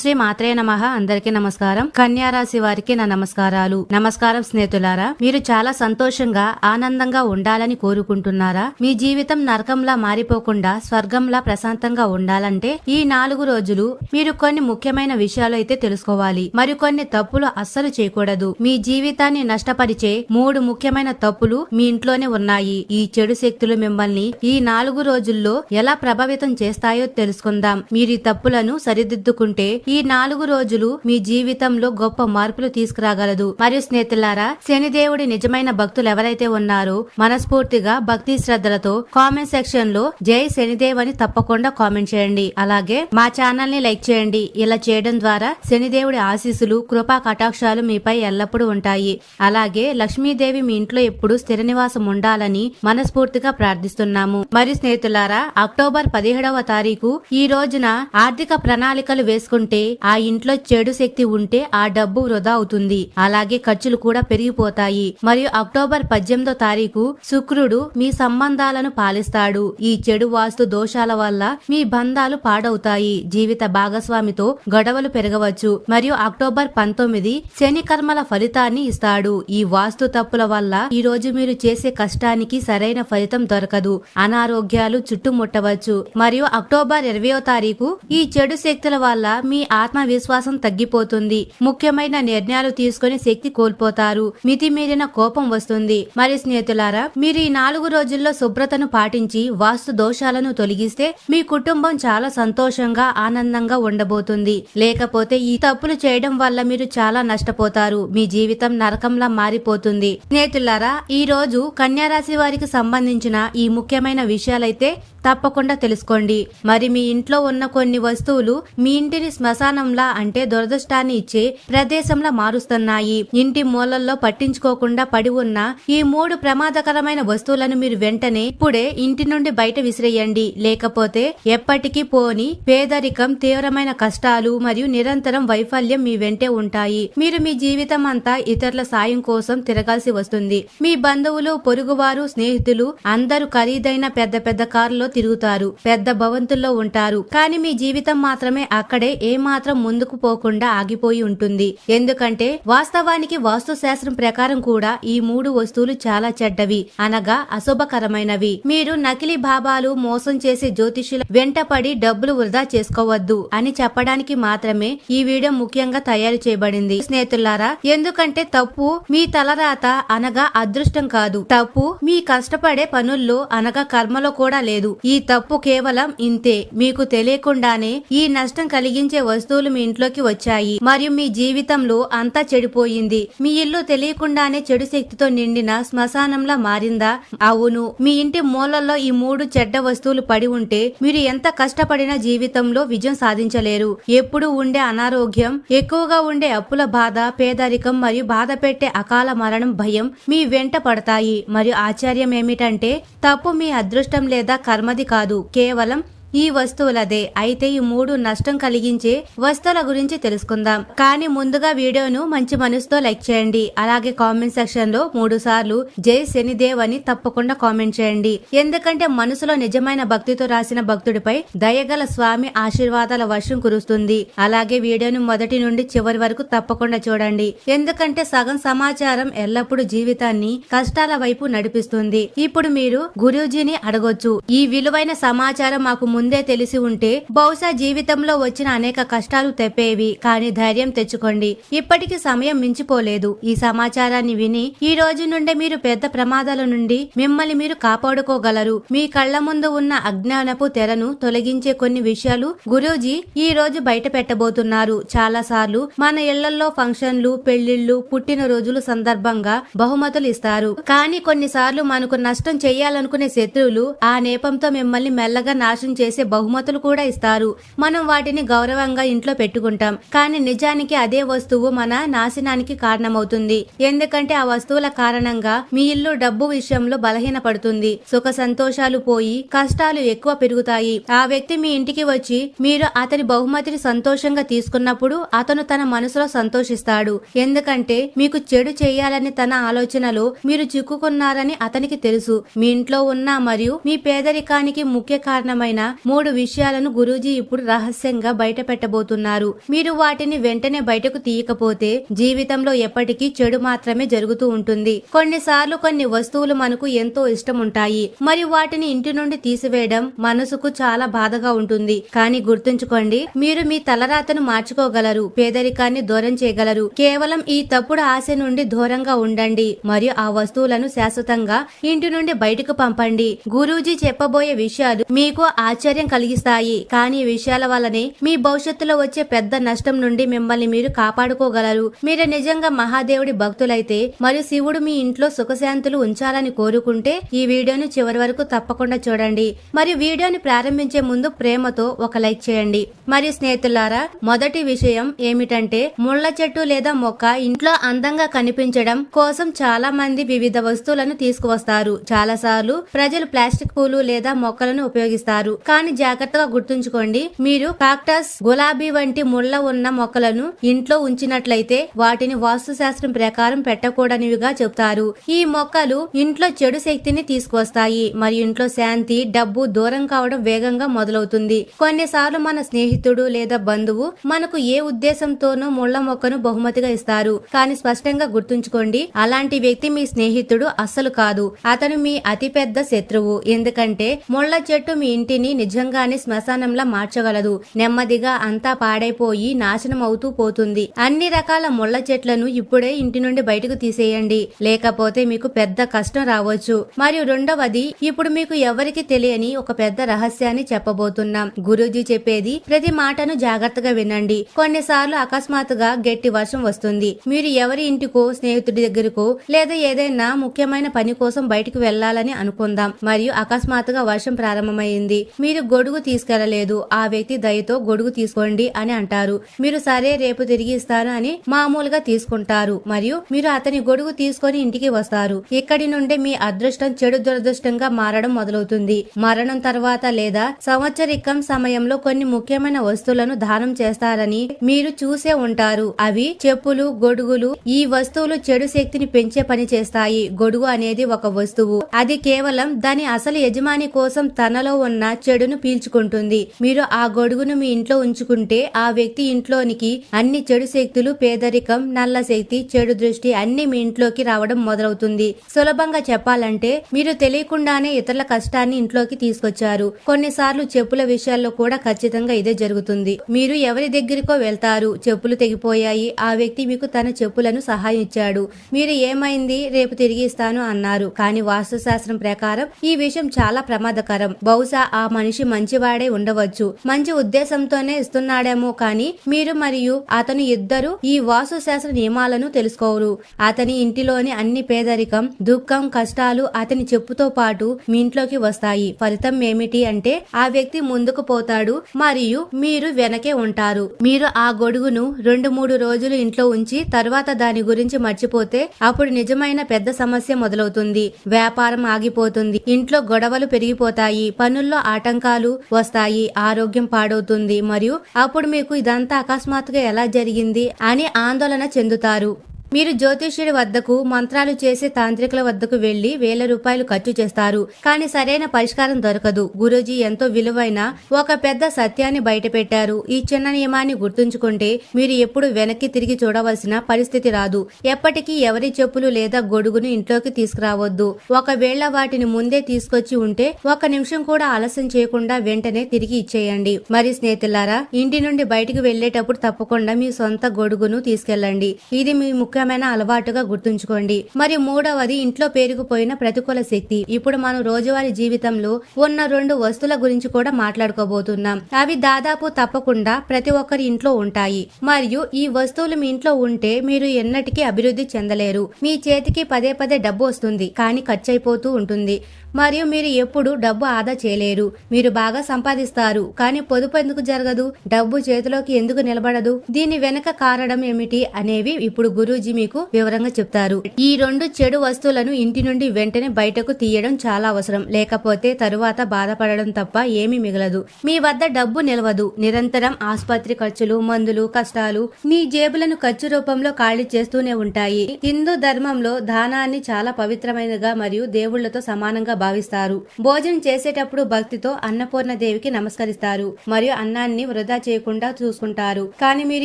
శ్రీ మాత్రే నమ. అందరికీ నమస్కారం. కన్యా రాశి వారికి నా నమస్కారాలు. నమస్కారం స్నేహితులారా మీరు చాలా సంతోషంగా ఆనందంగా ఉండాలని కోరుకుంటున్నారా? మీ జీవితం నరకంలా మారిపోకుండా స్వర్గంలా ప్రశాంతంగా ఉండాలంటే ఈ నాలుగు రోజులు మీరు కొన్ని ముఖ్యమైన విషయాలు అయితే తెలుసుకోవాలి. మరికొన్ని తప్పులు అస్సలు చేయకూడదు. మీ జీవితాన్ని నష్టపరిచే మూడు ముఖ్యమైన తప్పులు మీ ఇంట్లోనే ఉన్నాయి. ఈ చెడు శక్తులు మిమ్మల్ని ఈ నాలుగు రోజుల్లో ఎలా ప్రభావితం చేస్తాయో తెలుసుకుందాం. మీరు ఈ తప్పులను సరిదిద్దుకుంటే ఈ నాలుగు రోజులు మీ జీవితంలో గొప్ప మార్పులు తీసుకురాగలదు. మరియు స్నేహితులారా శనిదేవుడి నిజమైన భక్తులు ఎవరైతే ఉన్నారో మనస్ఫూర్తిగా భక్తి శ్రద్ధలతో కామెంట్ సెక్షన్లో జై శనిదేవ్ అని తప్పకుండా కామెంట్ చేయండి. అలాగే మా ఛానల్ని లైక్ చేయండి. ఇలా చేయడం ద్వారా శనిదేవుడి ఆశీస్సులు కృపా కటాక్షాలు మీపై ఎల్లప్పుడూ ఉంటాయి. అలాగే లక్ష్మీదేవి మీ ఇంట్లో ఎప్పుడు స్థిర నివాసం ఉండాలని మనస్ఫూర్తిగా ప్రార్థిస్తున్నాము. మరియు స్నేహితులారా అక్టోబర్ పదిహేడవ తారీఖు ఈ రోజున ఆర్థిక ప్రణాళికలు వేసుకుంటే ఆ ఇంట్లో చెడు శక్తి ఉంటే ఆ డబ్బు వృధా అవుతుంది. అలాగే ఖర్చులు కూడా పెరిగిపోతాయి. మరియు అక్టోబర్ పద్దెనిమిదో తారీఖు శుక్రుడు మీ సంబంధాలను పాలిస్తాడు. ఈ చెడు వాస్తు దోషాల వల్ల మీ బంధాలు పాడవుతాయి. జీవిత భాగస్వామితో గొడవలు పెరగవచ్చు. మరియు అక్టోబర్ పంతొమ్మిది శని కర్మల ఫలితాన్ని ఇస్తాడు. ఈ వాస్తు తప్పుల వల్ల ఈ రోజు మీరు చేసే కష్టానికి సరైన ఫలితం దొరకదు. అనారోగ్యాలు చుట్టుముట్టవచ్చు. మరియు అక్టోబర్ ఇరవయో తారీఖు ఈ చెడు శక్తుల వల్ల మీ ఆత్మవిశ్వాసం తగ్గిపోతుంది. ముఖ్యమైన నిర్ణయాలు తీసుకునే శక్తి కోల్పోతారు. మితిమీరిన కోపం వస్తుంది. మరి స్నేహితులారా మీరు ఈ నాలుగు రోజుల్లో శుభ్రతను పాటించి వాస్తు దోషాలను తొలగిస్తే మీ కుటుంబం చాలా సంతోషంగా ఆనందంగా ఉండబోతుంది. లేకపోతే ఈ తప్పులు చేయడం వల్ల మీరు చాలా నష్టపోతారు. మీ జీవితం నరకంలా మారిపోతుంది. స్నేహితులారా ఈ రోజు కన్యారాశి వారికి సంబంధించిన ఈ ముఖ్యమైన విషయాలైతే తప్పకుండా తెలుసుకోండి. మరి మీ ఇంట్లో ఉన్న కొన్ని వస్తువులు మీ ఇంటిని శ్మశానంలా అంటే దురదృష్టాన్ని ఇచ్చే ప్రదేశంలా మారుస్తున్నాయి. ఇంటి మూలల్లో పట్టించుకోకుండా పడి ఉన్న ఈ మూడు ప్రమాదకరమైన వస్తువులను మీరు వెంటనే ఇప్పుడే ఇంటి నుండి బయట విసిరేయండి. లేకపోతే ఎప్పటికీ పోని పేదరికం తీవ్రమైన కష్టాలు మరియు నిరంతరం వైఫల్యం మీ వెంటే ఉంటాయి. మీరు మీ జీవితం అంతా ఇతరుల సాయం కోసం తిరగాల్సి వస్తుంది. మీ బంధువులు పొరుగువారు స్నేహితులు అందరూ ఖరీదైన పెద్ద పెద్ద కారులో తిరుగుతారు. పెద్ద భవంతుల్లో ఉంటారు. కానీ మీ జీవితం మాత్రమే అక్కడే ఏమాత్రం ముందుకు పోకుండా ఆగిపోయి ఉంటుంది. ఎందుకంటే వాస్తవానికి వాస్తు శాస్త్రం ప్రకారం కూడా ఈ మూడు వస్తువులు చాలా చెడ్డవి. అనగా అశుభకరమైనవి. మీరు నకిలీ భావాలు మోసం చేసే జ్యోతిష్యుల వెంటపడి డబ్బులు వృధా చేసుకోవద్దు అని చెప్పడానికి మాత్రమే ఈ వీడియో ముఖ్యంగా తయారు చేయబడింది. స్నేహితులారా ఎందుకంటే తప్పు మీ తలరాత అనగా అదృష్టం కాదు. తప్పు మీ కష్టపడే పనుల్లో అనగా కర్మలో కూడా లేదు. ఈ తప్పు కేవలం ఇంతే. మీకు తెలియకుండానే ఈ నష్టం కలిగించే వస్తువులు మీ ఇంట్లోకి వచ్చాయి మరియు మీ జీవితంలో అంతా చెడిపోయింది. మీ ఇల్లు తెలియకుండానే చెడు శక్తితో నిండిన శ్మశానంలా మారిందా? అవును. మీ ఇంటి మూలల్లో ఈ మూడు చెడ్డ వస్తువులు పడి ఉంటే మీరు ఎంత కష్టపడినా జీవితంలో విజయం సాధించలేరు. ఎప్పుడు ఉండే అనారోగ్యం ఎక్కువగా ఉండే అప్పుల బాధ పేదరికం మరియు బాధ పెట్టే అకాల మరణం భయం మీ వెంట పడతాయి. మరియు ఆశ్చర్యం ఏమిటంటే తప్పు మీ అదృష్టం లేదా కర్మది కాదు. కేవలం ఈ వస్తువులదే. అయితే ఈ మూడు నష్టం కలిగించే వస్తువుల గురించి తెలుసుకుందాం. కానీ ముందుగా వీడియోను మంచి మనసుతో లైక్ చేయండి. అలాగే కామెంట్ సెక్షన్లో మూడు సార్లు జై శనిదేవ్ అని తప్పకుండా కామెంట్ చేయండి. ఎందుకంటే మనసులో నిజమైన భక్తితో రాసిన భక్తుడిపై దయగల స్వామి ఆశీర్వాదాల వర్షం కురుస్తుంది. అలాగే వీడియోను మొదటి నుండి చివరి వరకు తప్పకుండా చూడండి. ఎందుకంటే సగం సమాచారం ఎల్లప్పుడూ జీవితాన్ని కష్టాల వైపు నడిపిస్తుంది. ఇప్పుడు మీరు గురూజీని అడగొచ్చు. ఈ విలువైన సమాచారం మాకు ముందే తెలిసి ఉంటే బహుశా జీవితంలో వచ్చిన అనేక కష్టాలు తెప్పేవి. కానీ ధైర్యం తెచ్చుకోండి. ఇప్పటికి సమయం మించిపోలేదు. ఈ సమాచారాన్ని విని ఈ రోజు నుండే మీరు పెద్ద ప్రమాదాల నుండి మిమ్మల్ని మీరు కాపాడుకోగలరు. మీ కళ్ళ ముందు ఉన్న అజ్ఞానపు తెరను తొలగించే కొన్ని విషయాలు గురూజీ ఈ రోజు బయట పెట్టబోతున్నారు. చాలా సార్లు మన ఇళ్ళలో ఫంక్షన్లు పెళ్ళిళ్ళు పుట్టినరోజులు సందర్భంగా బహుమతులు ఇస్తారు. కానీ కొన్నిసార్లు మనకు నష్టం చేయాలనుకునే శత్రువులు ఆ నేపంతో మిమ్మల్ని మెల్లగా నాశనం చేసి బహుమతులు కూడా ఇస్తారు. మనం వాటిని గౌరవంగా ఇంట్లో పెట్టుకుంటాం. కానీ నిజానికి అదే వస్తువు మన నాశనానికి కారణమవుతుంది. ఎందుకంటే ఆ వస్తువుల కారణంగా మీ ఇల్లు డబ్బు విషయంలో బలహీనపడుతుంది. సుఖ సంతోషాలు పోయి కష్టాలు ఎక్కువ పెరుగుతాయి. ఆ వ్యక్తి మీ ఇంటికి వచ్చి మీరు అతని బహుమతిని సంతోషంగా తీసుకున్నప్పుడు అతను తన మనసులో సంతోషిస్తాడు. ఎందుకంటే మీకు చెడు చేయాలని తన ఆలోచనలో మీరు చిక్కుకున్నారని అతనికి తెలుసు. మీ ఇంట్లో ఉన్న మరియు మీ పేదరికానికి ముఖ్య కారణమైన మూడు విషయాలను గురూజీ ఇప్పుడు రహస్యంగా బయట పెట్టబోతున్నారు. మీరు వాటిని వెంటనే బయటకు తీయకపోతే జీవితంలో ఎప్పటికీ చెడు మాత్రమే జరుగుతూ ఉంటుంది. కొన్నిసార్లు కొన్ని వస్తువులు మనకు ఎంతో ఇష్టం ఉంటాయి మరియు వాటిని ఇంటి నుండి తీసివేయడం మనసుకు చాలా బాధగా ఉంటుంది. కానీ గుర్తుంచుకోండి మీరు మీ తలరాతను మార్చుకోగలరు పేదరికాన్ని దూరం చేయగలరు. కేవలం ఈ తప్పుడు ఆశ నుండి దూరంగా ఉండండి. మరియు ఆ వస్తువులను శాశ్వతంగా ఇంటి నుండి బయటకు పంపండి. గురూజీ చెప్పబోయే విషయాలు మీకు ఆశ్చర్య కలిగిస్తాయి. కానీ ఈ విషయాల వల్లనే మీ భవిష్యత్తులో వచ్చే పెద్ద నష్టం నుండి మిమ్మల్ని మీరు కాపాడుకోగలరు. మీరు నిజంగా మహాదేవుడి భక్తులైతే మరియు శివుడు మీ ఇంట్లో సుఖశాంతులు ఉంచాలని కోరుకుంటే ఈ వీడియోను చివరి వరకు తప్పకుండా చూడండి. మరియు వీడియోని ప్రారంభించే ముందు ప్రేమతో ఒక లైక్ చేయండి. మరియు స్నేహితులారా మొదటి విషయం ఏమిటంటే ముళ్ళ చెట్టు లేదా మొక్క ఇంట్లో అందంగా కనిపించడం కోసం చాలా మంది వివిధ వస్తువులను తీసుకువస్తారు. చాలా సార్లు ప్రజలు ప్లాస్టిక్ పూలు లేదా మొక్కలను ఉపయోగిస్తారు. కానీ జాగ్రత్తగా గుర్తుంచుకోండి. మీరు కాక్టస్ గులాబీ వంటి ముళ్ళ ఉన్న మొక్కలను ఇంట్లో ఉంచినట్లయితే వాటిని వాస్తు శాస్త్రం ప్రకారం పెట్టకూడనివిగా చెప్తారు ఈ మొక్కలు ఇంట్లో చెడు శక్తిని తీసుకువస్తాయి. మరియు ఇంట్లో శాంతి డబ్బు దూరం కావడం వేగంగా మొదలవుతుంది. కొన్నిసార్లు మన స్నేహితుడు లేదా బంధువు మనకు ఏ ఉద్దేశంతోనూ ముళ్ళ మొక్కను బహుమతిగా ఇస్తారు. కానీ స్పష్టంగా గుర్తుంచుకోండి అలాంటి వ్యక్తి మీ స్నేహితుడు అస్సలు కాదు. అతను మీ అతిపెద్ద శత్రువు. ఎందుకంటే ముళ్ళ చెట్టు మీ ఇంటిని నిజంగానే శ్మశానంలా మార్చగలదు. నెమ్మదిగా అంతా పాడైపోయి నాశనం అవుతూ పోతుంది. అన్ని రకాల ముళ్ళ చెట్లను ఇప్పుడే ఇంటి నుండి బయటకు తీసేయండి. లేకపోతే మీకు పెద్ద కష్టం రావచ్చు. మరియు రెండవది ఇప్పుడు మీకు ఎవరికి తెలియని ఒక పెద్ద రహస్యాన్ని చెప్పబోతున్నాం. గురూజీ చెప్పేది ప్రతి మాటను జాగ్రత్తగా వినండి. కొన్నిసార్లు అకస్మాత్తుగా గట్టి వర్షం వస్తుంది. మీరు ఎవరి ఇంటికో స్నేహితుడి దగ్గరకో లేదా ఏదైనా ముఖ్యమైన పని కోసం బయటకు వెళ్ళాలని అనుకుందాం. మరియు అకస్మాత్తుగా వర్షం ప్రారంభమైంది. మీరు గొడుగు తీసుకెళ్ళలేదు. ఆ వ్యక్తి దయతో గొడుగు తీసుకోండి అని అంటారు. మీరు సరే రేపు తిరిగి ఇస్తాను అని మామూలుగా తీసుకుంటారు. మరియు మీరు అతని గొడుగు తీసుకొని ఇంటికి వస్తారు. ఇక్కడి నుండి మీ అదృష్టం చెడు దురదృష్టంగా మారడం మొదలవుతుంది. మరణం తర్వాత లేదా సంవత్సరికం సమయంలో కొన్ని ముఖ్యమైన వస్తువులను దానం చేస్తారని మీరు చూసే ఉంటారు. అవి చెప్పులు గొడుగులు ఈ వస్తువులు చెడు శక్తిని పెంచే పని చేస్తాయి. గొడుగు అనేది ఒక వస్తువు. అది కేవలం దాని అసలు యజమాని కోసం తనలో ఉన్న చెడు చెడును పీల్చుకుంటుంది. మీరు ఆ గొడుగును మీ ఇంట్లో ఉంచుకుంటే ఆ వ్యక్తి ఇంట్లోనికి అన్ని చెడు శక్తులు పేదరికం నల్ల శక్తి చెడు దృష్టి అన్ని మీ ఇంట్లోకి రావడం మొదలవుతుంది. సులభంగా చెప్పాలంటే మీరు తెలియకుండానే ఇతరుల కష్టాన్ని ఇంట్లోకి తీసుకొచ్చారు. కొన్నిసార్లు చెప్పుల విషయాల్లో కూడా ఖచ్చితంగా ఇదే జరుగుతుంది. మీరు ఎవరి దగ్గరికో వెళ్తారు. చెప్పులు తెగిపోయాయి. ఆ వ్యక్తి మీకు తన చెప్పులను సహాయం ఇచ్చాడు. మీరు ఏమైంది? రేపు తిరిగి ఇస్తాను అన్నారు. కానీ వాస్తుశాస్త్రం ప్రకారం ఈ విషయం చాలా ప్రమాదకరం. బహుశా ఆ మనిషి మంచివాడే ఉండవచ్చు. మంచి ఉద్దేశంతోనే ఇస్తున్నాడేమో కానీ మీరు మరియు అతను ఇద్దరు ఈ వాస్తు శాస్త్ర నియమాలను తెలుసుకోరు. అతని ఇంటిలోని అన్ని పేదరికం దుఃఖం కష్టాలు అతని చెప్పుతో పాటు మీ ఇంట్లోకి వస్తాయి. ఫలితం ఏమిటి అంటే ఆ వ్యక్తి ముందుకు పోతాడు మరియు మీరు వెనకే ఉంటారు. మీరు ఆ గొడుగును రెండు మూడు రోజులు ఇంట్లో ఉంచి తర్వాత దాని గురించి మర్చిపోతే అప్పుడు నిజమైన పెద్ద సమస్య మొదలవుతుంది. వ్యాపారం ఆగిపోతుంది. ఇంట్లో గొడవలు పెరిగిపోతాయి. పనుల్లో ఆటంకాలు వస్తాయి ఆరోగ్యం పాడవుతుంది మరియు అప్పుడు మీకు ఇదంతా అకస్మాత్తుగా ఎలా జరిగింది అని ఆందోళన చెందుతారు. మీరు జ్యోతిష్యుడి వద్దకు మంత్రాలు చేసే తాంత్రికుల వద్దకు వెళ్ళి వేల రూపాయలు ఖర్చు చేస్తారు. కానీ సరైన పరిష్కారం దొరకదు. గురూజీ ఎంతో విలువైన ఒక పెద్ద సత్యాన్ని బయటపెట్టారు. ఈ చిన్న నియమాన్ని గుర్తుంచుకుంటే మీరు ఎప్పుడు వెనక్కి తిరిగి చూడవలసిన పరిస్థితి రాదు. ఎప్పటికీ ఎవరి చెప్పులు లేదా గొడుగును ఇంట్లోకి తీసుకురావద్దు. ఒకవేళ వాటిని ముందే తీసుకొచ్చి ఉంటే ఒక నిమిషం కూడా ఆలస్యం చేయకుండా వెంటనే తిరిగి ఇచ్చేయండి. మరి స్నేహితులారా ఇంటి నుండి బయటికి వెళ్ళేటప్పుడు తప్పకుండా మీ సొంత గొడుగును తీసుకెళ్ళండి. ఇది మీ ముఖ్యమైన అలవాటుగా గుర్తుంచుకోండి. మరి మూడవది ఇంట్లో పేరుకుపోయిన ప్రతికూల శక్తి. ఇప్పుడు మనం రోజువారీ జీవితంలో ఉన్న రెండు వస్తువుల గురించి కూడా మాట్లాడుకోబోతున్నాం. అవి దాదాపు తప్పకుండా ప్రతి ఒక్కరి ఇంట్లో ఉంటాయి. మరియు ఈ వస్తువులు మీ ఇంట్లో ఉంటే మీరు ఎన్నటికీ అభివృద్ధి చెందలేరు. మీ చేతికి పదే పదే డబ్బు వస్తుంది కానీ ఖర్చు అయిపోతూ ఉంటుంది. మరియు మీరు ఎప్పుడు డబ్బు ఆదా చేయలేరు. మీరు బాగా సంపాదిస్తారు కానీ పొదుపు ఎందుకు జరగదు? డబ్బు చేతిలోకి ఎందుకు నిలబడదు? దీని వెనక కారణం ఏమిటి అనేవి ఇప్పుడు గురూజీ మీకు వివరంగా చెప్తారు. ఈ రెండు చెడు వస్తువులను ఇంటి నుండి వెంటనే బయటకు తీయడం చాలా అవసరం. లేకపోతే తరువాత బాధపడడం తప్ప ఏమీ మిగలదు. మీ వద్ద డబ్బు నిలవదు. నిరంతరం ఆసుపత్రి ఖర్చులు మందులు కష్టాలు మీ జేబులను ఖర్చు రూపంలో ఖాళీ చేస్తూనే ఉంటాయి. హిందూ ధర్మంలో దానాన్ని చాలా పవిత్రమైనదిగా మరియు దేవుళ్ళతో సమానంగా భావిస్తారు. భోజనం చేసేటప్పుడు భక్తితో అన్నపూర్ణ దేవికి నమస్కరిస్తారు. మరియు అన్నాన్ని వృధా చేయకుండా చూసుకుంటారు. కానీ మీరు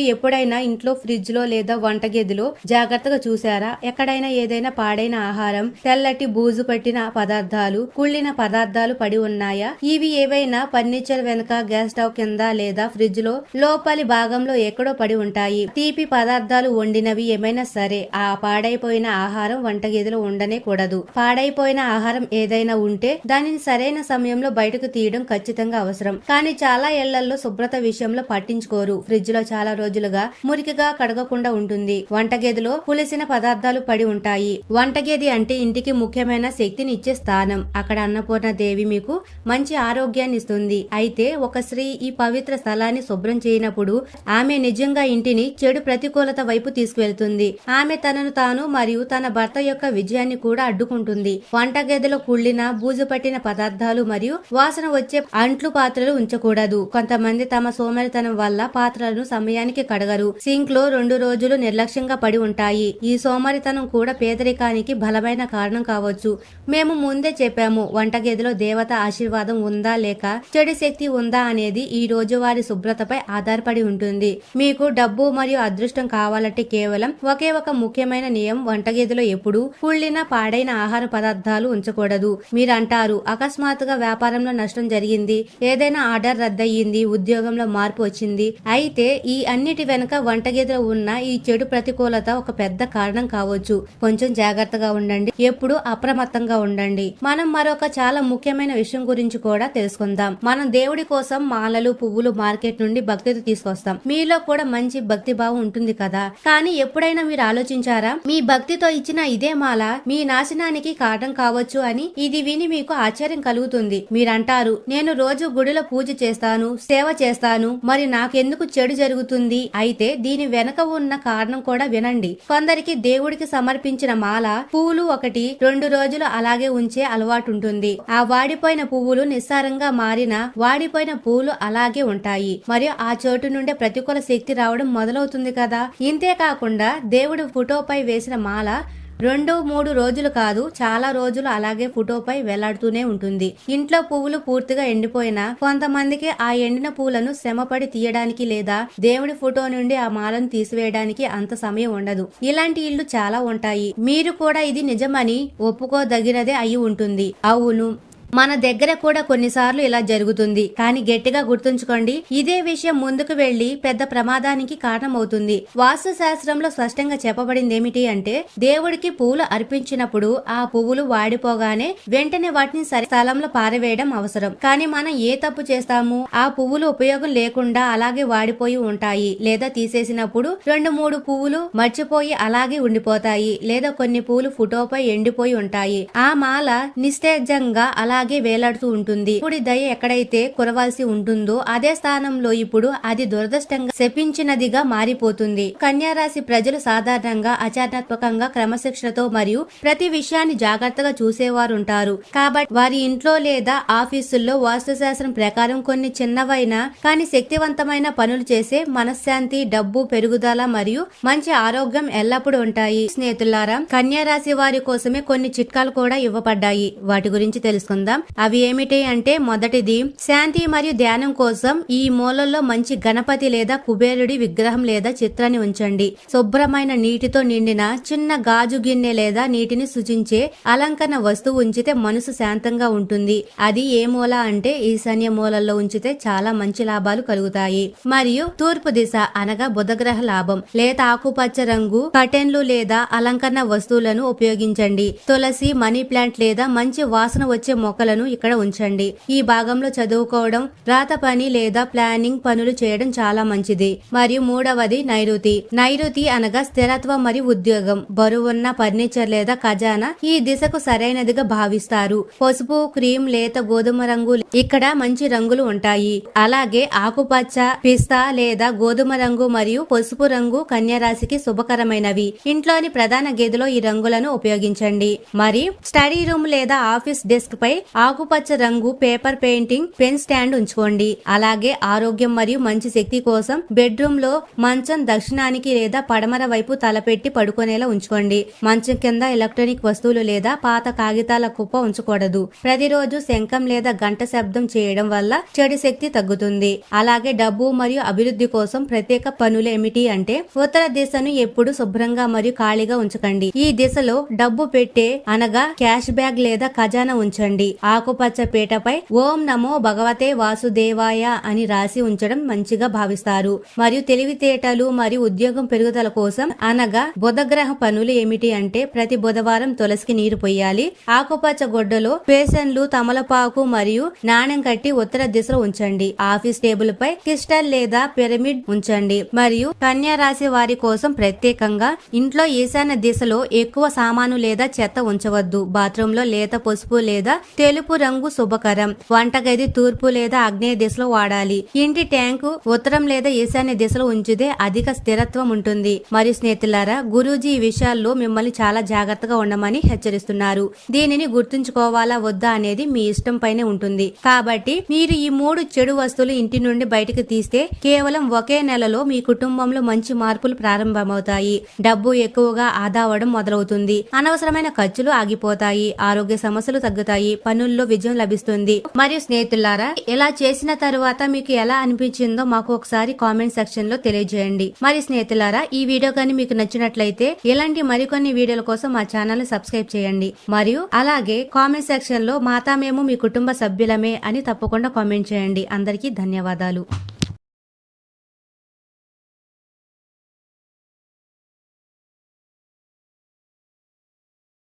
ఎప్పుడైనా ఇంట్లో ఫ్రిడ్జ్లో లేదా వంటగదిలో జాగ్రత్తగా చూసారా ఎక్కడైనా ఏదైనా పాడైన ఆహారం తెల్లటి బూజు పట్టిన పదార్థాలు కుళ్ళిన పదార్థాలు పడి ఉన్నాయా? ఇవి ఏవైనా ఫర్నిచర్ వెనుక గ్యాస్ స్టవ్ కింద లేదా ఫ్రిడ్జ్లో లోపలి భాగంలో ఎక్కడో పడి ఉంటాయి. తీపి పదార్థాలు వండినవి ఏమైనా సరే ఆ పాడైపోయిన ఆహారం వంటగదిలో ఉండనే కూడదు. పాడైపోయిన ఆహారం ఏదైనా ఉంటే దానిని సరైన సమయంలో బయటకు తీయడం ఖచ్చితంగా అవసరం. కానీ చాలా ఇళ్ళలో శుభ్రత విషయంలో పట్టించుకోరు. ఫ్రిడ్జ్లో చాలా రోజులుగా మురికిగా కడగకుండా ఉంటుంది. వంటగదిలో పులిసిన పదార్థాలు పడి ఉంటాయి. వంటగది అంటే ఇంటికి ముఖ్యమైన శక్తిని ఇచ్చే స్థానం. అక్కడ అన్నపూర్ణ దేవి మీకు మంచి ఆరోగ్యాన్ని ఇస్తుంది అయితే ఒక స్త్రీ ఈ పవిత్ర స్థలాన్ని శుభ్రం చేయనప్పుడు ఆమె నిజంగా ఇంటిని చెడు ప్రతికూలత వైపు తీసుకువెళ్తుంది. ఆమె తనను తాను మరియు తన భర్త యొక్క విజయాన్ని కూడా అడ్డుకుంటుంది. వంటగదిలో కుళ్ళిన బూజు పట్టిన పదార్థాలు మరియు వాసన వచ్చే అంట్లు పాత్రలు ఉంచకూడదు. కొంతమంది తమ సోమరితనం వల్ల పాత్రలను సమయానికి కడగరు. సింక్లో రెండు రోజులు నిర్లక్ష్యంగా పడి ఉంటాయి. ఈ సోమరితనం కూడా పేదరికానికి బలమైన కారణం కావచ్చు. మేము ముందే చెప్పాము వంటగదిలో దేవత ఆశీర్వాదం ఉందా లేక చెడు శక్తి ఉందా అనేది ఈ రోజువారి శుభ్రతపై ఆధారపడి ఉంటుంది. మీకు డబ్బు మరియు అదృష్టం కావాలంటే కేవలం ఒకే ఒక ముఖ్యమైన నియమం వంటగదిలో ఎప్పుడు కుళ్ళిన పాడైన ఆహార పదార్థాలు ఉంచకూడదు. మీరు అంటారు అకస్మాత్తుగా వ్యాపారంలో నష్టం జరిగింది ఏదైనా ఆర్డర్ రద్దయింది ఉద్యోగంలో మార్పు వచ్చింది. అయితే ఈ అన్నిటి వెనుక వంటగదిలో ఉన్న ఈ చెడు ప్రతికూలత ఒక పెద్ద కారణం కావచ్చు. కొంచెం జాగ్రత్తగా ఉండండి. ఎప్పుడు అప్రమత్తంగా ఉండండి. మనం మరొక చాలా ముఖ్యమైన విషయం గురించి కూడా తెలుసుకుందాం. మనం దేవుడి కోసం మాలలు పువ్వులు మార్కెట్ నుండి భక్తితో తీసుకొస్తాం. మీలో కూడా మంచి భక్తి భావం ఉంటుంది కదా? కానీ ఎప్పుడైనా మీరు ఆలోచించారా? మీ భక్తితో ఇచ్చిన ఇదే మాల మీ నాశనానికి కారణం కావచ్చు అని? ఇది విని మీకు ఆశ్చర్యం కలుగుతుంది. మీరంటారు నేను రోజు గుడిలో పూజ చేస్తాను సేవ చేస్తాను. మరి నాకెందుకు చెడు జరుగుతుంది? అయితే దీని వెనక ఉన్న కారణం కూడా వినండి. కొందరికి దేవుడికి సమర్పించిన మాల పువ్వులు ఒకటి రెండు రోజులు అలాగే ఉంచే అలవాటు ఉంటుంది ఆ వాడిపోయిన పువ్వులు నిస్సారంగా మారిన వాడిపోయిన పువ్వులు అలాగే ఉంటాయి. మరియు ఆ చోటు నుండే ప్రతికూల శక్తి రావడం మొదలవుతుంది కదా? ఇంతే కాకుండా దేవుడి ఫోటోపై వేసిన మాల రెండు మూడు రోజులు కాదు చాలా రోజులు అలాగే ఫోటోపై వేలాడుతూనే ఉంటుంది. ఇంట్లో పువ్వులు పూర్తిగా ఎండిపోయినా కొంతమందికి ఆ ఎండిన పువ్వులను శ్రమపడి తీయడానికి లేదా దేవుడి ఫోటో నుండి ఆ మాలను తీసివేయడానికి అంత సమయం ఉండదు. ఇలాంటి ఇళ్ళు చాలా ఉంటాయి. మీరు కూడా ఇది నిజమని ఒప్పుకోదగినదే అయి ఉంటుంది. అవును. మన దగ్గర కూడా కొన్నిసార్లు ఇలా జరుగుతుంది. కానీ గట్టిగా గుర్తుంచుకోండి ఇదే విషయం ముందుకు వెళ్ళి పెద్ద ప్రమాదానికి కారణమవుతుంది. వాస్తు శాస్త్రంలో స్పష్టంగా చెప్పబడింది ఏమిటి అంటే దేవుడికి పువ్వులు అర్పించినప్పుడు ఆ పువ్వులు వాడిపోగానే వెంటనే వాటిని సరి స్థలంలో పారవేయడం అవసరం. కానీ మనం ఏ తప్పు చేస్తాము? ఆ పువ్వులు ఉపయోగం లేకుండా అలాగే వాడిపోయి ఉంటాయి. లేదా తీసేసినప్పుడు రెండు మూడు పువ్వులు మర్చిపోయి అలాగే ఉండిపోతాయి. లేదా కొన్ని పువ్వులు ఫోటోపై ఎండిపోయి ఉంటాయి. ఆ మాల నిస్తేజంగా అలా అలాగే వేలాడుతూ ఉంటుంది. ఇప్పుడు దయ ఎక్కడైతే కురవాల్సి ఉంటుందో అదే స్థానంలో ఇప్పుడు అది దురదృష్టంగా శపించినదిగా మారిపోతుంది. కన్యారాశి ప్రజలు సాధారణంగా ఆచరణాత్మకంగా క్రమశిక్షణతో మరియు ప్రతి విషయాన్ని జాగ్రత్తగా చూసేవారు ఉంటారు కాబట్టి వారి ఇంట్లో లేదా ఆఫీసుల్లో వాస్తుశాస్త్రం ప్రకారం కొన్ని చిన్నవైన కానీ శక్తివంతమైన పనులు చేసే మనశ్శాంతి డబ్బు పెరుగుదల మరియు మంచి ఆరోగ్యం ఎల్లప్పుడూ ఉంటాయి. స్నేహితులారా కన్యా రాశి వారి కోసమే కొన్ని చిట్కాలు కూడా ఇవ్వబడ్డాయి. వాటి గురించి తెలుసుకుందాం. అవి ఏమిటి అంటే మొదటిది శాంతి మరియు ధ్యానం కోసం ఈ మూలల్లో మంచి గణపతి లేదా కుబేరుడి విగ్రహం లేదా చిత్రాన్ని ఉంచండి. శుభ్రమైన నీటితో నిండిన చిన్న గాజు గిన్నె లేదా నీటిని సూచించే అలంకరణ వస్తువు ఉంచితే మనసు శాంతంగా ఉంటుంది. అది ఏ మూల అంటే ఈశాన్య మూలల్లో ఉంచితే చాలా మంచి లాభాలు కలుగుతాయి. మరియు తూర్పు దిశ అనగా బుధగ్రహ లాభం. లేత ఆకుపచ్చ రంగు కటెన్లు లేదా అలంకరణ వస్తువులను ఉపయోగించండి. తులసి మనీ ప్లాంట్ లేదా మంచి వాసన వచ్చే మొక్క మొక్కలను ఇక్కడ ఉంచండి. ఈ భాగంలో చదువుకోవడం రాత పని లేదా ప్లానింగ్ పనులు చేయడం చాలా మంచిది. మరియు మూడవది నైరుతి. నైరుతి అనగా స్థిరత్వం మరియు ఉద్యోగం. బరువున్న ఫర్నిచర్ లేదా ఖజానా ఈ దిశకు సరైనదిగా భావిస్తారు. పసుపు క్రీమ్ లేత గోధుమ రంగు ఇక్కడ మంచి రంగులు ఉంటాయి. అలాగే ఆకుపచ్చ పిస్తా లేదా గోధుమ రంగు మరియు పసుపు రంగు కన్యరాశికి శుభకరమైనవి. ఇంట్లోని ప్రధాన గదిలో ఈ రంగులను ఉపయోగించండి. మరి స్టడీ రూమ్ లేదా ఆఫీస్ డెస్క్ పై ఆకుపచ్చ రంగు పేపర్ పెయింటింగ్ పెన్ స్టాండ్ ఉంచుకోండి. అలాగే ఆరోగ్యం మరియు మంచి శక్తి కోసం బెడ్రూమ్లో మంచం దక్షిణానికి లేదా పడమర వైపు తలపెట్టి పడుకునేలా ఉంచుకోండి. మంచం కింద ఎలక్ట్రానిక్ వస్తువులు లేదా పాత కాగితాల కుప్ప ఉంచకూడదు. ప్రతిరోజు శంఖం లేదా గంట శబ్దం చేయడం వల్ల చెడు శక్తి తగ్గుతుంది. అలాగే డబ్బు మరియు అభివృద్ధి కోసం ప్రత్యేక పనులు ఏమిటి అంటే ఉత్తర దిశను ఎప్పుడు శుభ్రంగా మరియు ఖాళీగా ఉంచకండి. ఈ దిశలో డబ్బు పెట్టే అనగా క్యాష్ బ్యాగ్ లేదా ఖజానా ఉంచండి. ఆకుపచ్చ పీటపై ఓం నమో భగవతే వాసుదేవాయ అని రాసి ఉంచడం మంచిగా భావిస్తారు. మరియు తెలివితేటలు మరియు ఉద్యోగం పెరుగుదల కోసం అనగా బుధగ్రహ పనులు ఏమిటి అంటే ప్రతి బుధవారం తులసికి నీరు పొయ్యాలి. ఆకుపచ్చ గొడ్డలో పేషన్లు తమలపాకు మరియు నాణెం కట్టి ఉత్తర దిశలో ఉంచండి. ఆఫీస్ టేబుల్ పై క్రిస్టల్ లేదా పిరమిడ్ ఉంచండి. మరియు కన్యా రాశి వారి కోసం ప్రత్యేకంగా ఇంట్లో ఈశాన్య దిశలో ఎక్కువ సామాను లేదా చెత్త ఉంచవద్దు. బాత్రూమ్లో లేత పసుపు లేదా తెలుపు రంగు శుభకరం. వంటగది తూర్పు లేదా ఆగ్నేయ దిశలో వాడాలి. ఇంటి ట్యాంకు ఉత్తరం లేదా ఈశాన్య దిశలో ఉంచితే అధిక స్థిరత్వం ఉంటుంది. మరియు స్నేహితులారా గురూజీ ఈ విషయాల్లో మిమ్మల్ని చాలా జాగ్రత్తగా ఉండమని హెచ్చరిస్తున్నారు. దీనిని గుర్తుంచుకోవాలా వద్దా అనేది మీ ఇష్టం పైనే ఉంటుంది. కాబట్టి మీరు ఈ మూడు చెడు వస్తువులు ఇంటి నుండి బయటకు తీస్తే కేవలం ఒకే నెలలో మీ కుటుంబంలో మంచి మార్పులు ప్రారంభమవుతాయి. డబ్బు ఎక్కువగా ఆదా అవడం మొదలవుతుంది. అనవసరమైన ఖర్చులు ఆగిపోతాయి. ఆరోగ్య సమస్యలు తగ్గుతాయి. పనుల్లో విజయం లభిస్తుంది. మరియు స్నేహితులారా ఇలా చేసిన తరువాత మీకు ఎలా అనిపించిందో మాకు ఒకసారి కామెంట్ సెక్షన్లో తెలియజేయండి. మరి స్నేహితులారా ఈ వీడియో కానీ మీకు నచ్చినట్లయితే ఇలాంటి మరికొన్ని వీడియోల కోసం మా ఛానల్ సబ్స్క్రైబ్ చేయండి. మరియు అలాగే కామెంట్ సెక్షన్లో మాతా మేము మీ కుటుంబ సభ్యులమే అని తప్పకుండా కామెంట్ చేయండి. అందరికీ ధన్యవాదాలు.